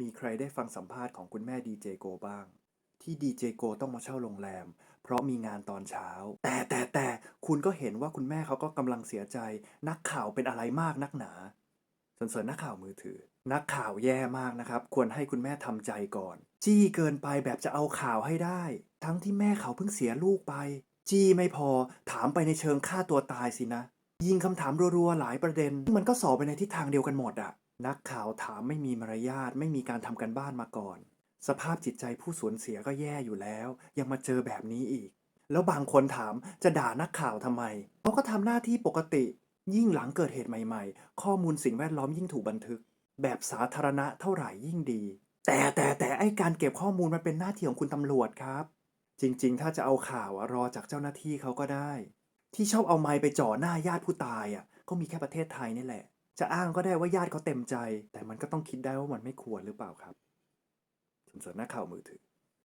มีใครได้ฟังสัมภาษณ์ของคุณแม่ดีเจโกบ้าง ที่ดีเจโกต้องมาเช่าโรงแรม เพราะมีงานตอนเช้า แต่แต่แต่คุณก็เห็นว่าคุณแม่เขาก็กำลังเสียใจ นักข่าวเป็นอะไรมากนักหนาส่วนส่วนนักข่าวมือถือ นักข่าวแย่มากนะครับ ควรให้คุณแม่ทำใจก่อน จี้เกินไปแบบจะเอาข่าวให้ได้ ทั้งที่แม่เขาเพิ่งเสียลูกไป จี้ไม่พอ ถามไปในเชิงฆ่าตัวตายสินะ ยิงคำถามรัวๆหลายประเด็น มันก็สอบไปในทิศทางเดียวกันหมดอะ นักข่าวถามไม่มีมารยาทไม่มีการทำกันบ้านมาก่อน สภาพจิตใจผู้สูญเสียก็แย่อยู่แล้ว ยังมาเจอแบบนี้อีก แล้วบางคนถามจะด่านักข่าวทำไมเขาก็ทำหน้าที่ปกติ ยิ่งหลังเกิดเหตุใหม่ ๆ ข้อมูลสิ่งแวดล้อมยิ่งถูกบันทึก แบบสาธารณะเท่าไหร่ยิ่งดี แต่แต่แต่ไอการเก็บข้อมูลมันเป็นหน้าที่ของคุณตำรวจครับ จริง ๆ ถ้าจะเอาข่าวรอจากเจ้าหน้าที่เขาก็ได้ ที่ชอบเอาไม้ไปจ่อหน้าญาติผู้ตายอะก็มีแค่ประเทศไทยนี่แหละ จะอ้างก็ได้ว่าญาติเขาเต็มใจ แต่มันก็ต้องคิดได้ว่ามันไม่ควรหรือเปล่าครับส่วนหน้าข่าวมือถือ